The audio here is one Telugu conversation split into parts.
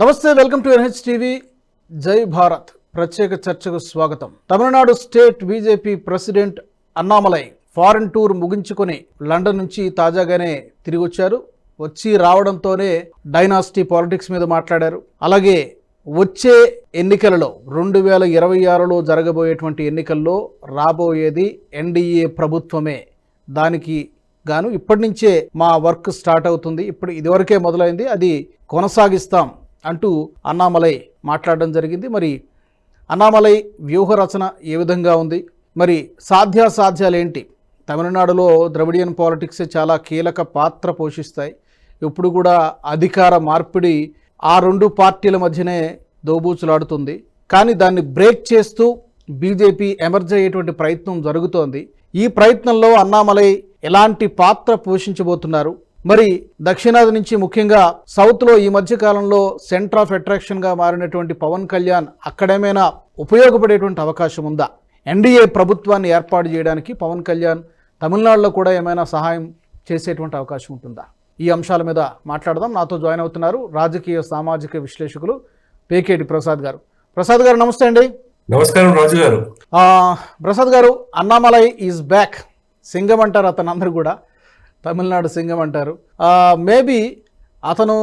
నమస్తే వెల్కమ్ టు ఎన్హెచ్ టీవీ జై భారత్. ప్రత్యేక చర్చకు స్వాగతం. Tamilnadu state BJP president Annamalai foreign tour ముగించుకొని లండన్ నుంచి తాజాగానే తిరిగి వచ్చారు. వచ్చి రావడంతోనే డైనాసిటీ పాలిటిక్స్ మీద మాట్లాడారు. అలాగే వచ్చే ఎన్నికలలో రెండు వేల ఇరవై ఆరులో జరగబోయేటువంటి ఎన్నికల్లో రాబోయేది ఎన్డీఏ ప్రభుత్వమే. దానికి గాను ఇప్పటి నుంచే మా వర్క్ స్టార్ట్ అవుతుంది. ఇప్పుడు ఇదివరకే మొదలైంది. అది కొనసాగిస్తాం. అంటూ అన్నామలై మాట్లాడడం జరిగింది. మరి అన్నామలై వ్యూహ రచన ఏ విధంగా ఉంది? మరి సాధ్యాసాధ్యాలు ఏంటి తమిళనాడులో ద్రవిడియన్ పాలిటిక్స్ చాలా కీలక పాత్ర పోషిస్తాయి. ఇప్పుడు కూడా అధికార మార్పిడి ఆ రెండు పార్టీల మధ్యనే దోబూచులాడుతుంది. కానీ దాన్ని బ్రేక్ చేస్తూ బీజేపీ ఎమర్జ్ అయ్యేటువంటి ప్రయత్నం జరుగుతోంది. ఈ ప్రయత్నంలో అన్నామలై ఎలాంటి పాత్ర పోషించబోతున్నారు? మరి దక్షిణాది నుంచి ముఖ్యంగా సౌత్లో ఈ మధ్య కాలంలో సెంటర్ ఆఫ్ అట్రాక్షన్గా మారినటువంటి పవన్ కళ్యాణ్ అక్కడేమైనా ఉపయోగపడేటువంటి అవకాశం ఉందా? ఎన్డీఏ ప్రభుత్వాన్ని ఏర్పాటు చేయడానికి పవన్ కళ్యాణ్ తమిళనాడులో కూడా ఏమైనా సహాయం చేసేటువంటి అవకాశం ఉంటుందా? ఈ అంశాల మీద మాట్లాడదాం. నాతో జాయిన్ అవుతున్నారు రాజకీయ సామాజిక విశ్లేషకులు పేకేటి ప్రసాద్ గారు. ప్రసాద్ గారు నమస్తే అండి. నమస్కారం రాజు గారు. ప్రసాద్ గారు అన్నామలై ఈజ్ బ్యాక్. సింగం అంటారు అతను అందరు కూడా. తమిళనాడు సింగం అంటారు. మేబీ అతను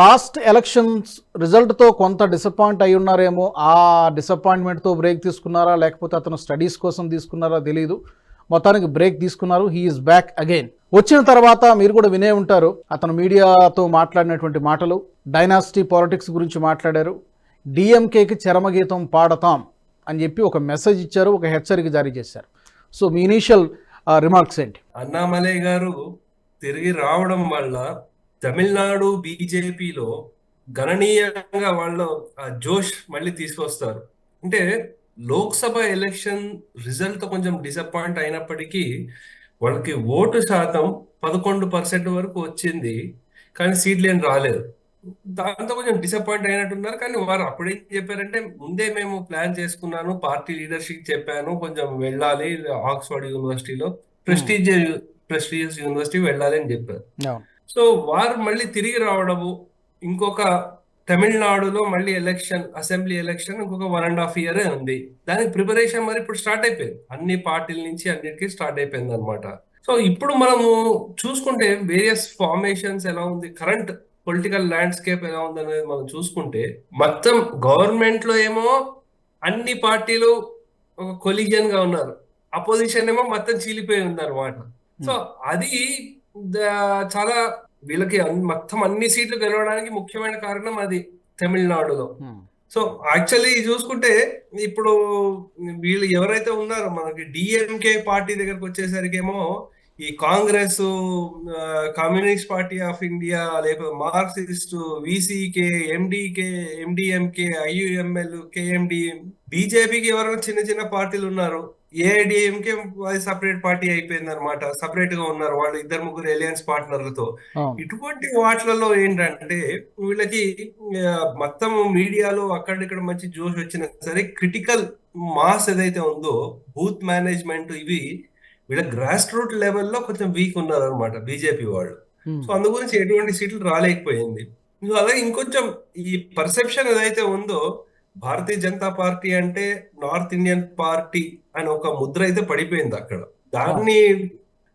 లాస్ట్ ఎలక్షన్స్ రిజల్ట్తో కొంత డిసప్పాయింట్ అయి ఉన్నారేమో ఆ డిసప్పాయింట్మెంట్తో బ్రేక్ తీసుకున్నారా లేకపోతే అతను స్టడీస్ కోసం తీసుకున్నారా తెలియదు మొత్తానికి బ్రేక్ తీసుకున్నారు హీఈస్ బ్యాక్ అగైన్ వచ్చిన తర్వాత మీరు కూడా వినే ఉంటారు అతను మీడియాతో మాట్లాడినటువంటి మాటలు డైనాసిటీ పాలిటిక్స్ గురించి మాట్లాడారు డిఎంకేకి చరమగీతం పాడతాం అని చెప్పి ఒక మెసేజ్ ఇచ్చారు ఒక హెచ్చరిక జారీ చేశారు. సో మీ ఇనీషియల్ రిమార్క్స్ ఏంటి? అన్నామలై గారు తిరిగి రావడం వల్ల తమిళనాడు బీజేపీలో గణనీయంగా వాళ్ళు ఆ జోష్ మళ్ళీ తీసుకొస్తారు. అంటే లోక్సభ ఎలక్షన్ రిజల్ట్ కొంచెం డిసప్పాయింట్ అయినప్పటికీ వాళ్ళకి ఓటు శాతం పదకొండు పర్సెంట్ వరకు వచ్చింది. కానీ సీట్లు ఏం రాలేదు. దాంతో కొంచెం డిసప్పాయింట్ అయినట్టున్నారు. కానీ వారు అప్పుడేం చెప్పారంటే ముందే మేము ప్లాన్ చేసుకున్నాను పార్టీ లీడర్షిప్ చెప్పాను కొంచెం వెళ్ళాలి ఆక్స్ఫర్డ్ యూనివర్సిటీలో ప్రెస్టీజ్ ప్రెస్టీజియస్ యూనివర్సిటీ వెళ్ళాలి అని చెప్పారు. సో వారు మళ్ళీ తిరిగి రావడము ఇంకొక తమిళనాడులో మళ్ళీ ఎలక్షన్ అసెంబ్లీ ఎలక్షన్ ఇంకొక వన్ అండ్ హాఫ్ ఇయర్ ఉంది. దానికి ప్రిపరేషన్ మరి ఇప్పుడు స్టార్ట్ అయిపోయింది. అన్ని పార్టీల నుంచి అన్నిటికీ స్టార్ట్ అయిపోయింది అనమాట సో ఇప్పుడు మనము చూసుకుంటే వేరియస్ ఫార్మేషన్స్ ఎలా ఉంది కరెంట్ పొలిటికల్ ల్యాండ్స్కేప్ ఎలా ఉంది అనేది మనం చూసుకుంటే మొత్తం గవర్నమెంట్లో ఏమో అన్ని పార్టీలు ఒక కొలిజియన్గా ఉన్నారు. అపోజిషన్ ఏమో మొత్తం చీలిపోయి ఉంది అనమాట సో అది చాలా వీళ్ళకి మొత్తం అన్ని సీట్లు గెలవడానికి ముఖ్యమైన కారణం అది తమిళనాడులో. Hmm. సో యాక్చువల్లీ చూసుకుంటే ఇప్పుడు వీళ్ళు ఎవరైతే ఉన్నారో మనకి డిఎంకే పార్టీ దగ్గరకు వచ్చేసరికి ఏమో ఈ Congress communist party of India లేకపోతే Marxist VCK MDK MDMK IUML KMD బీజేపీకి ఎవరైనా చిన్న చిన్న పార్టీలు ఉన్నారు. ఏఐడిఎంకే అది సపరేట్ పార్టీ అయిపోయింది అనమాట సపరేట్గా ఉన్నారు వాళ్ళు ఇద్దరు ముగ్గురు ఎలియన్స్ పార్ట్నర్లతో. ఇటువంటి వాటిలలో ఏంటంటే వీళ్ళకి మొత్తం మీడియాలో అక్కడిక్కడ మంచి జోష్ వచ్చినా సరే క్రిటికల్ మాస్ ఏదైతే ఉందో బూత్ మేనేజ్మెంట్ ఇవి వీళ్ళ గ్రాస్ రూట్ లెవెల్లో కొంచెం వీక్ ఉన్నారు అనమాట బీజేపీ వాళ్ళు. Hmm. సో అందు గురించి ఎటువంటి సీట్లు రాలేకపోయింది. సో అలాగే ఇంకొంచెం ఈ పర్సెప్షన్ ఏదైతే ఉందో భారతీయ జనతా పార్టీ అంటే నార్త్ ఇండియన్ పార్టీ అని ఒక ముద్ర అయితే పడిపోయింది అక్కడ. దాన్ని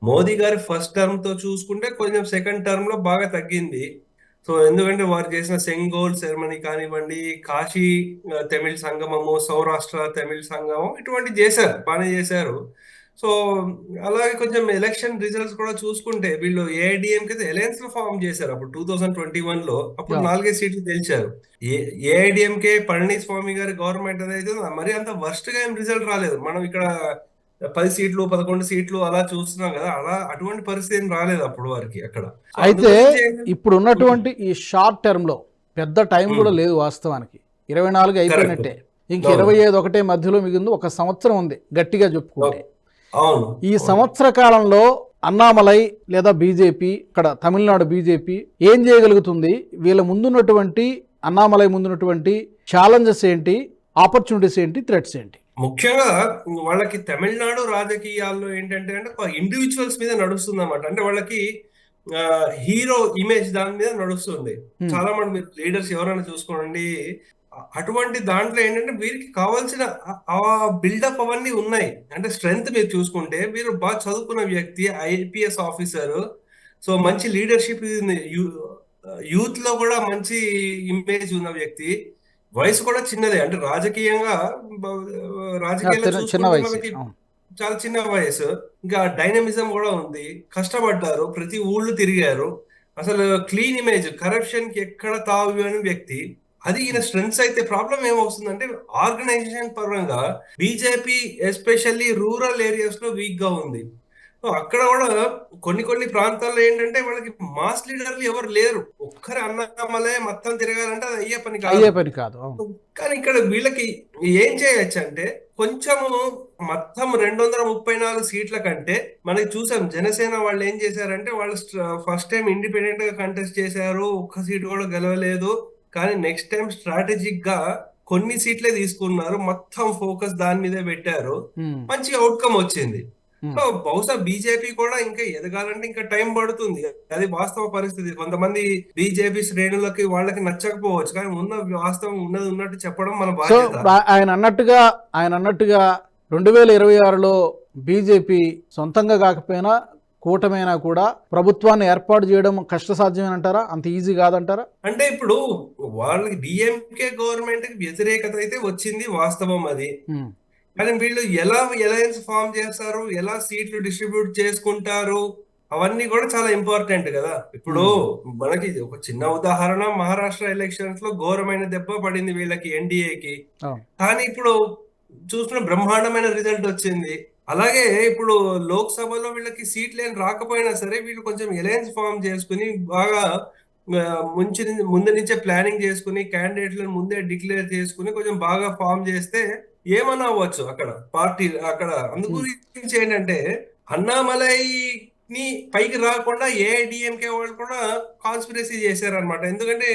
మోదీ గారి ఫస్ట్ టర్మ్తో చూసుకుంటే కొంచెం సెకండ్ టర్మ్లో బాగా తగ్గింది. సో ఎందుకంటే వారు చేసిన సెంగోల్ సెరమనీ కానివ్వండి కాశీ తమిళ సంగమము సౌరాష్ట్ర తమిళ సంగమం ఇటువంటి చేశారు బాగానే చేశారు. సో అలాగే కొంచెం ఎలక్షన్ రిజల్ట్స్ కూడా చూసుకుంటే వీళ్ళు ఏఐడిఎం కి అలయన్స్లో ఫామ్ చేశారు. అప్పుడు టూ థౌసండ్ ట్వంటీ వన్లో. అప్పుడు. నాలుగైదు సీట్లు గెలిచారు. ఏఐడిఎంకే పళనిస్వామి గారి గవర్నమెంట్ అనేది మరి అంత వర్స్ట్గా ఏం రిజల్ట్ రాలేదు. మనం ఇక్కడ పది సీట్లు పదకొండు సీట్లు అలా చూస్తున్నాం కదా. అలా అటువంటి పరిస్థితి ఏం రాలేదు అప్పుడు వారికి అక్కడ. అయితే ఇప్పుడు ఉన్నటువంటి ఈ షార్ట్ టర్మ్లో పెద్ద టైం కూడా Hmm. లేదు వాస్తవానికి. ఇరవై నాలుగు అయిపోయినట్టే. ఇంక. ఇరవై ఐదు ఒకటే మధ్యలో మిగిలింది. ఒక సంవత్సరం ఉంది గట్టిగా చెప్పుకుంటే. ఈ సంవత్సర కాలంలో అన్నామలై లేదా బీజేపీ ఇక్కడ తమిళనాడు బీజేపీ ఏం చేయగలుగుతుంది? వీళ్ళ ముందున్నటువంటి అన్నామలై ముందున్నటువంటి ఛాలెంజెస్ ఏంటి? ఆపర్చునిటీస్ ఏంటి? థ్రెట్స్ ఏంటి? ముఖ్యంగా వాళ్ళకి తమిళనాడు రాజకీయాల్లో ఏంటంటే అంటే ఇండివిజువల్స్ మీద నడుస్తుంది అనమాట అంటే వాళ్ళకి హీరో ఇమేజ్ దాని మీద నడుస్తుంది. చాలా మంది మీరు లీడర్స్ ఎవరైనా చూసుకోండి. అటువంటి దాంట్లో ఏంటంటే వీరికి కావాల్సిన ఆ- బిల్డప్ అవన్నీ ఉన్నాయి. అంటే స్ట్రెంగ్త్ మీరు చూసుకుంటే మీరు బాగా చదువుకున్న వ్యక్తి ఐపీఎస్ ఆఫీసర్ సో మంచి లీడర్షిప్ యూత్లో కూడా మంచి ఇమేజ్ ఉన్న వ్యక్తి. వయసు కూడా చిన్నదే. అంటే రాజకీయంగా రాజకీయాల్లో అవును. చాలా చిన్న వయసు. ఇంకా డైనమిజం కూడా ఉంది. కష్టపడ్డారు. ప్రతి ఊళ్ళు తిరిగారు. అసలు క్లీన్ ఇమేజ్ కరప్షన్కి ఎక్కడ తావు ఇవ్వని వ్యక్తి. అది ఈయన స్ట్రెంగ్స్ అయితే ప్రాబ్లం ఏమవుతుందంటే ఆర్గనైజేషన్ పరంగా బీజేపీ ఎస్పెషల్లీ రూరల్ ఏరియాస్లో వీక్గా ఉంది. అక్కడ కూడా కొన్ని కొన్ని ప్రాంతాల్లో ఏంటంటే వాళ్ళకి మాస్ లీడర్లు ఎవరు లేరు. ఒక్కరి అన్నమలే మొత్తం తిరగాలంటే అది అయ్యే పని కాదు. అయ్యే పని కాదు కానీ ఇక్కడ వీళ్ళకి ఏం చేయొచ్చు అంటే కొంచెము మొత్తం రెండు వందల ముప్పై నాలుగు సీట్ల కంటే మనకి చూసాం జనసేన వాళ్ళు ఏం చేశారంటే వాళ్ళు ఫస్ట్ టైం ఇండిపెండెంట్గా కంటెస్ట్ చేశారు. ఒక్క సీట్ కూడా గెలవలేదు. కానీ నెక్స్ట్ టైం స్ట్రాటజిక్గా కొన్ని సీట్లే తీసుకున్నారు మొత్తం ఫోకస్ దాని మీదే పెట్టారు ఉమ్, మంచి అవుట్కమ్ వచ్చింది. Hmm. సో బహుశా బీజేపీ కూడా ఇంకా ఎదగాలంటే ఇంకా టైం పడుతుంది. అది వాస్తవ పరిస్థితి. కొంతమంది బీజేపీ శ్రేణులకి వాళ్ళకి నచ్చకపోవచ్చు కానీ ఉన్న వాస్తవం ఉన్నది ఉన్నట్టు చెప్పడం మన బాధ్యత. ఆయన అన్నట్టుగా ఆయన అన్నట్టుగా రెండు వేల ఇరవై ఆరులో బీజేపీ సొంతంగా కాకపోయినా కూటమైనా కూడా ప్రభుత్వాన్ని ఏర్పాటు చేయడం కష్టసాధ్యమేనంటారా? అంత ఈజీ కాదంటారా? అంటే ఇప్పుడు వాళ్ళకి డిఎంకే గవర్నమెంట్ వ్యతిరేకత అయితే వచ్చింది వాస్తవం అది. కానీ వీళ్ళు ఎలా అలయన్స్ ఫామ్ చేస్తారు? ఎలా సీట్లు డిస్ట్రిబ్యూట్ చేసుకుంటారు? అవన్నీ కూడా చాలా ఇంపార్టెంట్ కదా. ఇప్పుడు మనకి ఒక చిన్న ఉదాహరణ మహారాష్ట్ర ఎలక్షన్స్లో ఘోరమైన దెబ్బ పడింది వీళ్ళకి ఎన్డీఏకి. కానీ ఇప్పుడు చూసిన బ్రహ్మాండమైన రిజల్ట్ వచ్చింది. అలాగే ఇప్పుడు లోక్సభలో వీళ్ళకి సీట్లు ఏం రాకపోయినా సరే వీళ్ళు కొంచెం అలయన్స్ ఫామ్ చేసుకుని బాగా ముంచి ముందు నుంచే ప్లానింగ్ చేసుకుని క్యాండిడేట్లను ముందే డిక్లేర్ చేసుకుని కొంచెం బాగా ఫామ్ చేస్తే ఏమన్నా అవ్వచ్చు అక్కడ? పార్టీ అక్కడ అందు గురించి ఏంటంటే అన్నామలైని పైకి రాకుండా ఏఐడిఎంకే వాళ్ళు కూడా కాన్స్పిరసీ చేశారనమాట ఎందుకంటే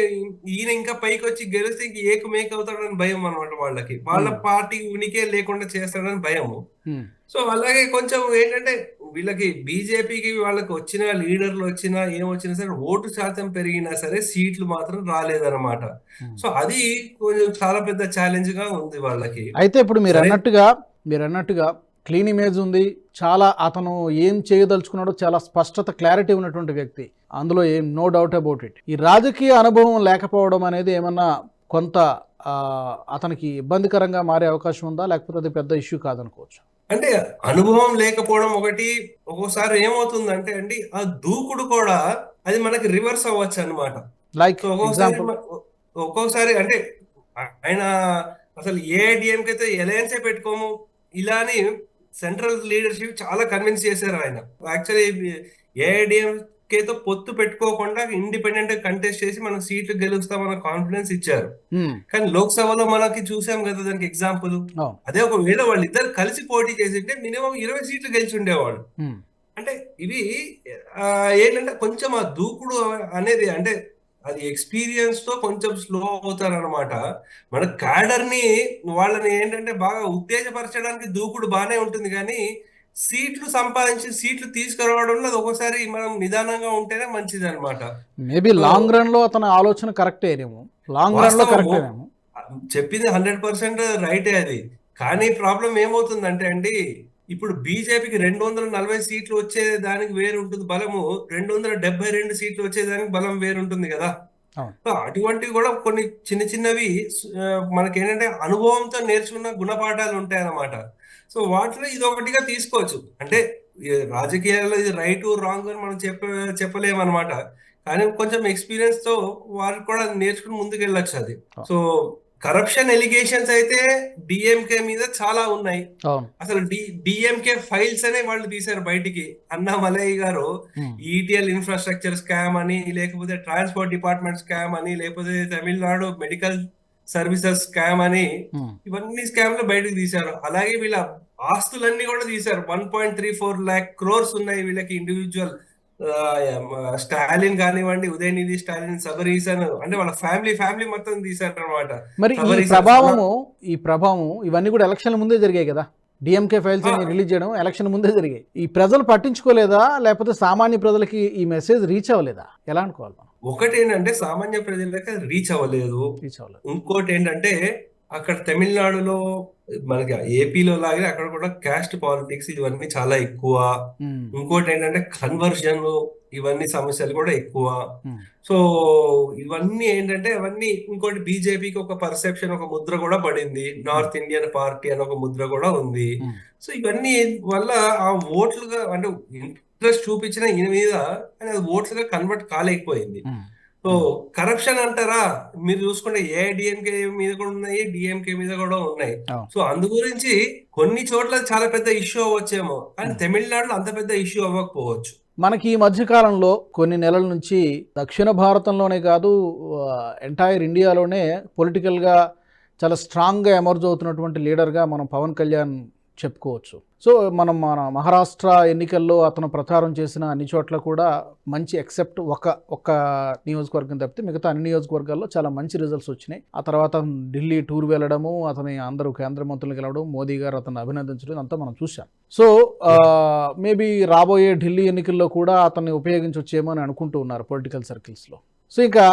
ఈయన ఇంకా పైకి వచ్చి గెలిస్తే ఇంక ఏక మేక అవుతాడని భయం అనమాట వాళ్ళకి వాళ్ళ Hmm. పార్టీ ఉనికే లేకుండా చేస్తాడని భయము ఉమ్, సో అలాగే కొంచెం ఏంటంటే వీళ్ళకి బీజేపీకి వాళ్ళకి వచ్చిన లీడర్లు వచ్చినా ఏమొచ్చినా సరే ఓటు శాతం పెరిగినా సరే సీట్లు మాత్రం రాలేదన్నమాట ఉమ్. సో అది కొంచెం చాలా పెద్ద ఛాలెంజ్గా ఉంది వాళ్ళకి అయితే ఇప్పుడు మీరు. అన్నట్టుగా మీరు అన్నట్టుగా క్లీన్ ఇమేజ్ ఉంది. చాలా అతను ఏం చేయదలుచుకున్నాడో చాలా స్పష్టత క్లారిటీ ఉన్నటువంటి వ్యక్తి. అందులో ఏం నో డౌట్ అబౌట్ ఇట్ ఈ రాజకీయ అనుభవం లేకపోవడం అనేది ఏమన్నా కొంత అతనికి ఇబ్బందికరంగా మారే అవకాశం ఉందా? లేకపోతే అది పెద్ద ఇష్యూ కాదనుకోవచ్చు? అంటే అనుభవం లేకపోవడం ఒకటి ఒక్కోసారి ఏమవుతుందంటే అండి ఆ దూకుడు కూడా అది మనకి రివర్స్ అవ్వచ్చు అనమాట లైక్ ఒక్కోసారి అంటే ఆయన అసలు ఏఐడిఎంకి అయితే ఎలయన్సే పెట్టుకోము ఇలా అని సెంట్రల్ లీడర్షిప్ చాలా కన్విన్స్ చేశారు ఆయన. యాక్చువల్లీ ఏఐడిఎంకేతో పొత్తు పెట్టుకోకుండా ఇండిపెండెంట్ కంటెస్ట్ చేసి మనం సీట్లు గెలుస్తామన్న కాన్ఫిడెన్స్ ఇచ్చారు. కానీ లోక్సభలో మనకి చూసాం కదా దానికి ఎగ్జాంపుల్. అదే ఒకవేళ వాళ్ళిద్దరు కలిసి పోటీ చేసింటే మినిమం ఇరవై సీట్లు గెలిచి ఉండేవాళ్ళు అంటే ఇవి ఏంటంటే కొంచెం ఆ దూకుడు అనేది అంటే అది ఎక్స్పీరియన్స్తో కొంచెం స్లో అవుతారనమాట మన క్యాడర్ని వాళ్ళని ఏంటంటే బాగా ఉత్తేజపరచడానికి దూకుడు బానే ఉంటుంది కానీ సీట్లు సంపాదించి సీట్లు తీసుకురావడంలో అది ఒక్కోసారి మనం నిదానంగా ఉంటేనే మంచిది అనమాట మేబీ లాంగ్ రన్లో అతని ఆలోచన కరెక్ట్ ఏనేమో లాంగ్ రన్లో. కరెక్ట్ చెప్పింది హండ్రెడ్ పర్సెంట్ రైటే అది. కానీ ప్రాబ్లం ఏమవుతుందంటే అండి ఇప్పుడు బీజేపీకి రెండు వందల నలభై సీట్లు వచ్చే దానికి వేరు ఉంటుంది బలము రెండు వందల డెబ్బై రెండు సీట్లు వచ్చే దానికి బలం వేరు ఉంటుంది కదా అటువంటివి కూడా కొన్ని చిన్న చిన్నవి మనకి ఏంటంటే అనుభవంతో నేర్చుకున్న గుణపాఠాలు ఉంటాయి అన్నమాట సో వాటిలో ఇది ఒకటిగా తీసుకోవచ్చు. అంటే రాజకీయాల్లో ఇది రైట్ రాంగ్ అని మనం చెప్ప చెప్పలేమన్నమాట. కానీ కొంచెం ఎక్స్పీరియన్స్తో వారికి కూడా నేర్చుకుని ముందుకు వెళ్ళొచ్చు అది సో కరప్షన్ ఎలిగేషన్స్ అయితే డిఎంకే మీద చాలా ఉన్నాయి. అసలు డిఎంకే ఫైల్స్ అనే వాళ్ళు తీశారు బయటికి. అన్నామలై గారు ఉమ్. ఈటీఎల్ ఇన్ఫ్రాస్ట్రక్చర్ స్కామ్ అని లేకపోతే ట్రాన్స్పోర్ట్ డిపార్ట్మెంట్ స్కామ్ అని లేకపోతే తమిళనాడు మెడికల్ సర్వీసెస్ స్కామ్ అని. ఇవన్నీ స్కామ్లు బయటకు తీశారు. అలాగే వీళ్ళ ఆస్తులన్నీ కూడా తీశారు. One point three four lakh crores ఉన్నాయి వీళ్ళకి ఇండివిజువల్ స్టాలిన్ కానివ్వండి ఉదయనిధి స్టాలిన్ సబరీసన్ అంటే వాళ్ళ ఫ్యామిలీ ఫ్యామిలీ మొత్తం తీశారు అనమాట మరి ఈ ప్రభావము ఈ ప్రభావం ఇవన్నీ కూడా ఎలక్షన్ల ముందే జరిగాయి కదా? DMK files. రిలీజ్ చేయడం ఎలక్షన్ ముందే జరిగాయి. ఈ ప్రజలు పట్టించుకోలేదా? లేకపోతే సామాన్య ప్రజలకి ఈ మెసేజ్ రీచ్ అవ్వలేదా? ఎలా అనుకోవాలి ఒకటి ఏంటంటే సామాన్య ప్రజలకి అది రీచ్ అవ్వలేదు. రీచ్ అవ్వలేదు. ఇంకోటి ఏంటంటే అక్కడ తమిళనాడులో మనకి ఏపీలో లాగే అక్కడ కూడా క్యాస్ట్ పాలిటిక్స్ ఇవన్నీ చాలా ఎక్కువ. ఇంకోటి ఏంటంటే కన్వర్జన్ ఇవన్నీ సమస్యలు కూడా ఎక్కువ. సో ఇవన్నీ ఏంటంటే అవన్నీ ఇంకోటి బీజేపీకి ఒక పర్సెప్షన్ ఒక ముద్ర కూడా పడింది. నార్త్ ఇండియన్ పార్టీ అని ఒక ముద్ర కూడా ఉంది. సో ఇవన్నీ వల్ల ఆ ఓట్లుగా అంటే ఇంట్రెస్ట్ చూపించిన ఈయన మీద అది ఓట్లుగా కన్వర్ట్ కాలేకపోయింది. సో కరప్షన్ అంటారా? మీరు చూసుకుంటే ఏఐడిఎంకే మీద కూడా ఉన్నాయి డిఎంకే మీద కూడా ఉన్నాయి. సో అందు గురించి కొన్ని చోట్ల చాలా పెద్ద ఇష్యూ అవ్వచ్చేమో. కానీ తమిళనాడులో అంత పెద్ద ఇష్యూ అవ్వకపోవచ్చు. మనకి ఈ మధ్య కాలంలో కొన్ని నెలల నుంచి దక్షిణ భారతంలోనే కాదు ఎంటైర్ ఇండియాలోనే పొలిటికల్గా చాలా స్ట్రాంగ్గా ఎమర్జ్ అవుతున్నటువంటి లీడర్గా మనం పవన్ కళ్యాణ్ చెప్పుకోవచ్చు. సో మనం మన మహారాష్ట్ర ఎన్నికల్లో అతను ప్రచారం చేసిన అన్ని చోట్ల కూడా మంచి ఎక్సెప్ట్ ఒక ఒక్క నియోజకవర్గం తప్పితే మిగతా అన్ని నియోజకవర్గాల్లో చాలా మంచి రిజల్ట్స్ వచ్చినాయి. ఆ తర్వాత ఢిల్లీ టూర్ వెళ్ళడము అతని అందరూ కేంద్ర మంత్రులు గెలవడం మోదీ గారు అతను అభినందించడం అంతా మనం చూసాం సో మేబీ రాబోయే ఢిల్లీ ఎన్నికల్లో కూడా అతన్ని ఉపయోగించవచ్చేమో అని అనుకుంటూ ఉన్నారు పొలిటికల్ సర్కిల్స్లో సో ఇంకా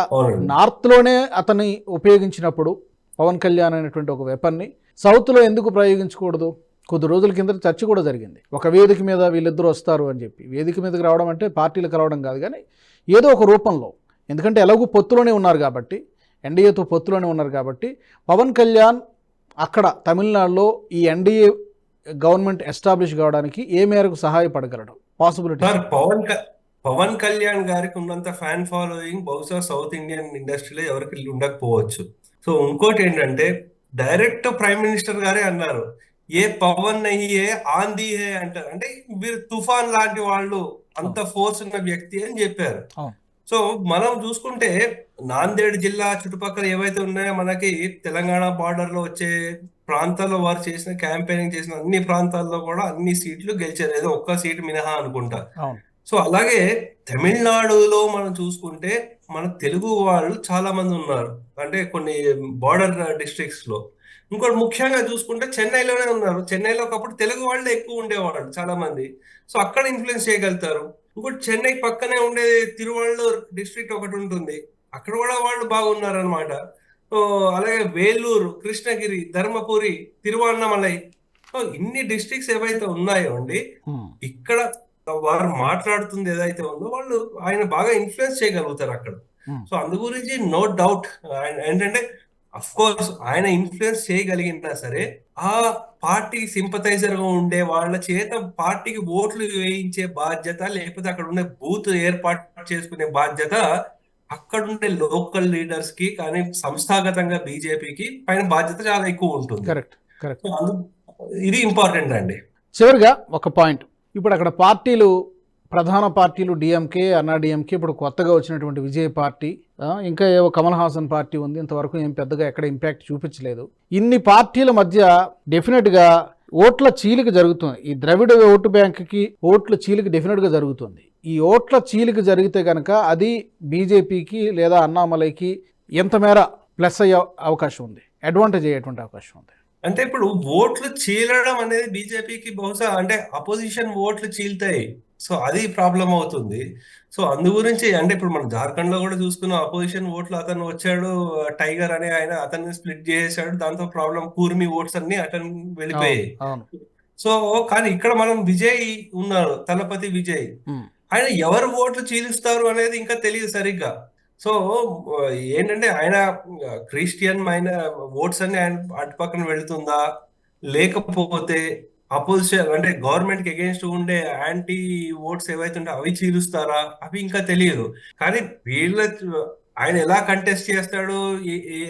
నార్త్లోనే అతన్ని ఉపయోగించినప్పుడు పవన్ కళ్యాణ్ అనేటువంటి ఒక వెపన్ని సౌత్లో ఎందుకు ప్రయోగించకూడదు? కొద్ది రోజుల కింద చర్చ కూడా జరిగింది. ఒక వేదిక మీద వీళ్ళిద్దరూ వస్తారు అని చెప్పి. వేదిక మీదకి రావడం అంటే పార్టీలు కలవడం కాదు కానీ ఏదో ఒక రూపంలో. ఎందుకంటే ఎలాగూ పొత్తులోనే ఉన్నారు కాబట్టి ఎన్డీఏతో పొత్తులోనే ఉన్నారు కాబట్టి పవన్ కళ్యాణ్ అక్కడ తమిళనాడులో ఈ ఎన్డీఏ గవర్నమెంట్ ఎస్టాబ్లిష్ కావడానికి ఏ మేరకు సహాయపడగలడు? పాసిబిలిటీ పవన్ పవన్ కళ్యాణ్ గారికి ఉన్నంత ఫ్యాన్ ఫాలోయింగ్ బహుశా సౌత్ ఇండియన్ ఇండస్ట్రీలో ఎవరికి ఉండకపోవచ్చు. సో ఇంకోటి ఏంటంటే డైరెక్ట్ ప్రైమ్ మినిస్టర్ గారే అన్నారు. ఏ పవన్ నహియే ఆంధీ హే అంటారు. అంటే వీరు తుఫాన్ లాంటి వాళ్ళు అంత ఫోర్స్ ఉన్న వ్యక్తి అని చెప్పారు. సో మనం చూసుకుంటే నాందేడ్ జిల్లా చుట్టుపక్కల ఏవైతే ఉన్నాయో మనకి తెలంగాణ బార్డర్లో వచ్చే ప్రాంతాల్లో వారు చేసిన క్యాంపెయినింగ్ చేసిన అన్ని ప్రాంతాల్లో కూడా అన్ని సీట్లు గెలిచారు. ఏదో ఒక్క సీటు మినహా అనుకుంటా. సో అలాగే తమిళనాడులో మనం చూసుకుంటే మన తెలుగు వాళ్ళు చాలా మంది ఉన్నారు. అంటే కొన్ని బార్డర్ డిస్ట్రిక్ట్స్లో. ఇంకోటి ముఖ్యంగా చూసుకుంటే చెన్నైలోనే ఉన్నారు. చెన్నైలో ఒకప్పుడు తెలుగు వాళ్ళే ఎక్కువ ఉండేవాళ్ళు చాలా మంది సో అక్కడ ఇన్ఫ్లుయెన్స్ చేయగలుగుతారు. ఇంకోటి చెన్నై పక్కనే ఉండే తిరువళ్ళూర్ డిస్ట్రిక్ట్ ఒకటి ఉంటుంది. అక్కడ కూడా వాళ్ళు బాగున్నారు అనమాట సో అలాగే వేలూరు కృష్ణగిరి ధర్మపురి తిరువണ്ണామలై సో ఇన్ని డిస్ట్రిక్ట్స్ ఏవైతే ఉన్నాయో అండి. ఇక్కడ వారు మాట్లాడుతుంది ఏదైతే ఉందో వాళ్ళు ఆయన బాగా ఇన్ఫ్లుయెన్స్ చేయగలుగుతారు అక్కడ. సో అందు గురించి నో డౌట్ ఏంటంటే అఫ్ కోర్స్ ఆయన ఇన్ఫ్లుయెన్స్ చేయగలిగినా సరే ఆ పార్టీ సింపథైజర్గా ఉండే వాళ్ళ చేత పార్టీకి ఓట్లు వేయించే బాధ్యత లేకపోతే అక్కడ ఉండే బూత్ ఏర్పాటు చేసుకునే బాధ్యత అక్కడ ఉండే లోకల్ లీడర్స్కి కానీ సంస్థాగతంగా బీజేపీకి పైన బాధ్యత చాలా ఎక్కువ ఉంటుంది. కరెక్ట్ కరెక్ట్ ఇది ఇంపార్టెంట్ అండి. చివరిగా ఒక పాయింట్ ఇప్పుడు అక్కడ పార్టీలు ప్రధాన పార్టీలు డిఎంకే అన్నాడిఎంకే ఇప్పుడు కొత్తగా వచ్చినటువంటి విజయ్ పార్టీ ఇంకా ఏవో కమల్ హాసన్ పార్టీ ఉంది ఇంతవరకు ఏం పెద్దగా ఎక్కడ ఇంపాక్ట్ చూపించలేదు. ఇన్ని పార్టీల మధ్య డెఫినెట్గా ఓట్ల చీలిక జరుగుతుంది. ఈ ద్రవిడ ఓటు బ్యాంకుకి ఓట్ల చీలిక డెఫినెట్గా జరుగుతుంది. ఈ ఓట్ల చీలిక జరిగితే కనుక అది బీజేపీకి లేదా అన్నామలైకి ఎంత మేర ప్లస్ అయ్యే అవకాశం ఉంది అడ్వాంటేజ్ అయ్యేటువంటి అవకాశం ఉంది. అంటే ఇప్పుడు ఓట్లు చీలడం అనేది బీజేపీకి బహుశా అంటే అపోజిషన్ ఓట్లు చీల్తాయి. సో అది ప్రాబ్లం అవుతుంది. సో అందు గురించి అంటే ఇప్పుడు మనం జార్ఖండ్లో కూడా చూసుకున్నాం అపోజిషన్ ఓట్లు అతను వచ్చాడు టైగర్ అనే ఆయన అతన్ని స్ప్లిట్ చేసేసాడు దాంతో ప్రాబ్లం కూర్మి ఓట్స్ అన్ని అతను వెళ్ళిపోయాయి. అవును సో కానీ ఇక్కడ మనం విజయ్ ఉన్నారు తలపతి విజయ్. ఆయన ఎవరు ఓట్లు చీలుస్తారు అనేది ఇంకా తెలియదు సరిగ్గా. సో ఏంటంటే ఆయన క్రిస్టియన్ ఆయన ఓట్స్ అన్ని ఆయన అటు పక్కన వెళుతుందా? లేకపోతే అపోజిషన్ అంటే గవర్నమెంట్కి అగేన్స్ట్ ఉండే యాంటీ ఓట్స్ ఏవైతే ఉంటే అవి చీలుస్తారా? అవి ఇంకా తెలియదు. కానీ వీళ్ళ ఆయన ఎలా కంటెస్ట్ చేస్తాడు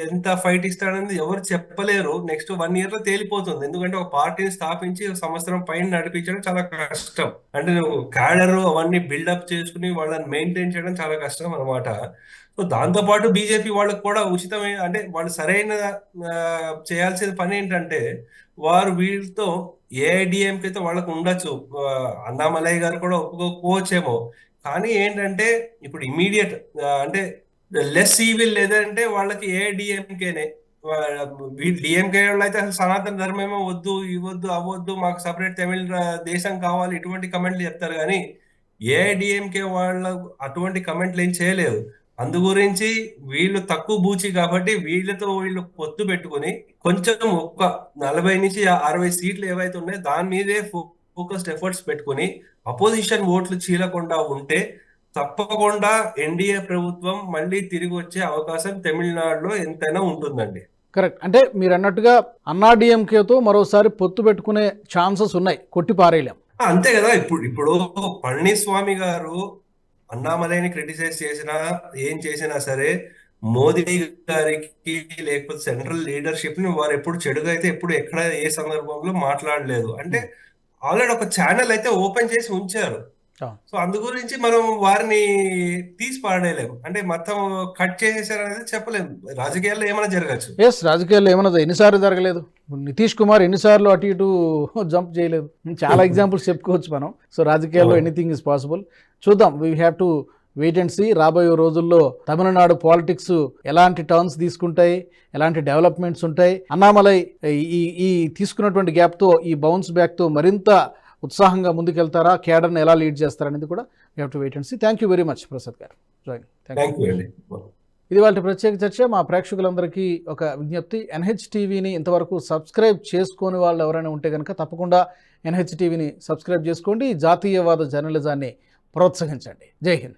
ఎంత ఫైట్ ఇస్తాడని ఎవరు చెప్పలేరు. నెక్స్ట్ వన్ ఇయర్లో తేలిపోతుంది. ఎందుకంటే ఒక పార్టీని స్థాపించి సంవత్సరం పైన నడిపించడం చాలా కష్టం. అంటే నువ్వు క్యాడర్ అవన్నీ బిల్డప్ చేసుకుని వాళ్ళని మెయింటైన్ చేయడం చాలా కష్టం అనమాట సో దాంతో పాటు బీజేపీ వాళ్ళకి కూడా ఉచితమైన అంటే వాళ్ళు సరైన చేయాల్సిన పని ఏంటంటే వారు వీళ్ళతో ఏఐడిఎంకేతో వాళ్ళకు ఉండొచ్చు. ఆ, అన్నామలై గారు కూడా ఒప్పుకోకపోవచ్చేమో. కానీ ఏంటంటే ఇప్పుడు ఇమీడియట్ అంటే లెస్ ఈవిల్ లేదంటే వాళ్ళకి ఏఐడిఎంకేనే. డిఎంకే వాళ్ళు అయితే అసలు సనాతన ధర్మమేమో వద్దు ఇవ్వద్దు అవ్వద్దు మాకు సపరేట్ తమిళ దేశం కావాలి ఇటువంటి కమెంట్లు చెప్తారు. కానీ ఏఐడిఎంకే వాళ్ళ అటువంటి కమెంట్లు ఏం చేయలేదు. అందు గురించి వీళ్ళు తక్కువ బూచి కాబట్టి వీళ్ళతో వీళ్ళు పొత్తు పెట్టుకుని కొంచెం ఒక్క నలభై నుంచి అరవై సీట్లు ఏవైతే ఉన్నాయో దాని మీదే ఫోకస్డ్ ఎఫర్ట్స్ పెట్టుకుని అపోజిషన్ ఓట్లు చీలకుండా ఉంటే తప్పకుండా ఎన్డీఏ ప్రభుత్వం మళ్ళీ తిరిగి వచ్చే అవకాశం తమిళనాడులో ఎంతైనా ఉంటుందండి. కరెక్ట్. అంటే మీరు అన్నట్టుగా అన్నా డిఎంకేతో మరోసారి పొత్తు పెట్టుకునే ఛాన్సెస్ ఉన్నాయి కొట్టి పారేయలేం. అంతే కదా. ఇప్పుడు ఇప్పుడు పళనిస్వామి గారు అన్నామలైని క్రిటిసైజ్ చేసినా ఏం చేసినా సరే మోదీ గారికి లేకపోతే సెంట్రల్ లీడర్షిప్ని వారు ఎప్పుడు చెడుగా అయితే ఎప్పుడు ఎక్కడ ఏ సందర్భంలో మాట్లాడలేదు. అంటే ఆల్రెడీ ఒక ఛానల్ అయితే ఓపెన్ చేసి ఉంచారు. సో అందు గురించి మనం వారిని తీసి పాడేయలేం అంటే మొత్తం కట్ చేసేసారు అనేది చెప్పలేం రాజకీయాల్లో ఏమైనా జరగచ్చు. ఎస్ రాజకీయాల్లో ఏమన్నా ఎన్నిసార్లు జరగలేదు. నితీష్ కుమార్ ఎన్నిసార్లు అటు ఇటు జంప్ చేయలేదు. చాలా ఎగ్జాంపుల్స్ చెప్పుకోవచ్చు మనం. సో రాజకీయాల్లో. Anything is possible. చూద్దాం we have to wait and see రాబోయే రోజుల్లో తమిళనాడు పాలిటిక్స్ ఎలాంటి టర్న్స్ తీసుకుంటాయి ఎలాంటి డెవలప్మెంట్స్ ఉంటాయి అన్నామలై ఈ ఈ తీసుకున్నటువంటి గ్యాప్తో ఈ బౌన్స్ బ్యాక్తో మరింత ఉత్సాహంగా ముందుకెళ్తారా? కేడర్ని ఎలా లీడ్ చేస్తారనేది కూడా we have to wait and see thank you very much Prasad garu. Join thank you you ఇది వాళ్ళ ప్రత్యేక చర్చ. మా ప్రేక్షకులందరికీ ఒక విజ్ఞప్తి. ఎన్హెచ్ టీవీని ఇంతవరకు సబ్స్క్రైబ్ చేసుకోని వాళ్ళు ఎవరైనా ఉంటే కనుక తప్పకుండా ఎన్హెచ్ టీవీని సబ్స్క్రైబ్ చేసుకోండి. జాతీయవాద జర్నలిజాన్ని ప్రోత్సహించండి. జై హింద్.